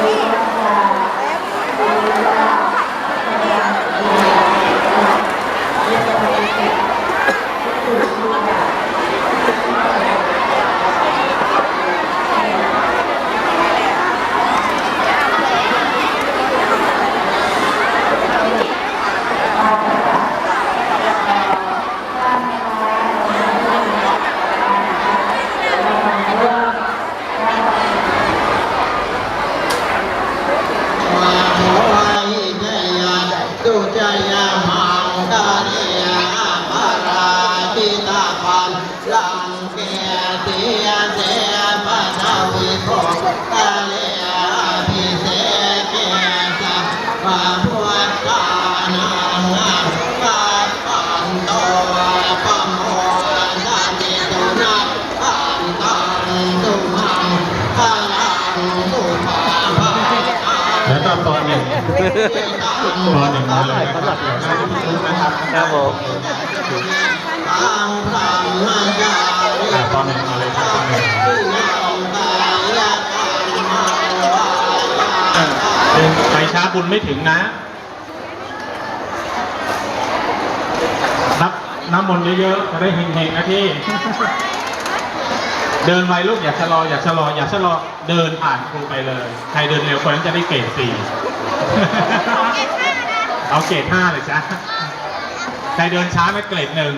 Thank you. ตอนหนึ่งตอนหนึ่งมาเลยนะครับเดี๋ยวน่าจะคุ้นะครับครับผมตังตังมัญญาอ่าตอนหนึ่งมาเลยครับตอนหนึ่งเดินไปช้าบุญไม่ถึงนะนับน้ำมนต์เยอะๆจะได้เฮงๆนะที่ เดินไปลูกอย่าชะลออย่าชะลออย่าชะลอเดินผ่านครูไปเลย ใครเดินเร็วคนนั้นจะได้เกรดสี่เอาเกรดห้าเลยจ้ะใครเดินช้าไม่เกรดหนึ่ง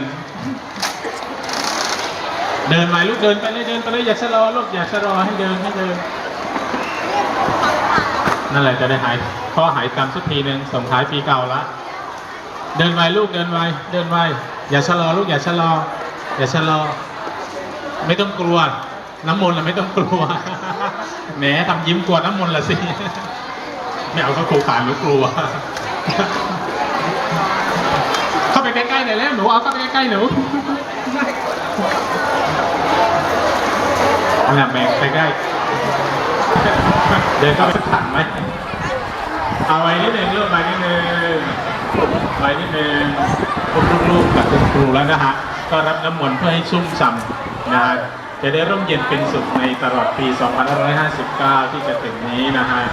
เดินไปลูกเดินไปเลยเดินไปเลยอย่าชะลอลูกอย่าชะลอให้เดินให้เดินนั่นแหละจะได้หายข้อหายกรรมสักทีหนึ่งส่งท้ายปีเก่าละเดินไวลูกเดินไวเดินไวอย่าชะลอลูกอย่าชะลออย่าชะลอ ไม่ต้องกลัว น้ำมนต์ละไม่ต้องกลัวแหมทำยิ้มกลัวน้ำมนต์ละสิ ไม่เอาเขาครูขานหรือกลัว เข้าไปใกล้ๆหน่อยแล้วหนูเอาเข้าไปใกล้ๆหนูนั่นแหละแม่งใกล้ๆเดินเข้าไปถังไหมเอาไว้นิดนึงเริ่มไปนิดนึงไปนิดนึงคุณลูกๆกับคุณครูแล้วนะฮะ ก็รับน้ำมนต์เพื่อให้ชุ่มฉ่ำ นะจะได้ร่มเย็นเป็นสุขในตลอดปี 2559 ที่จะถึงนี้นะฮะ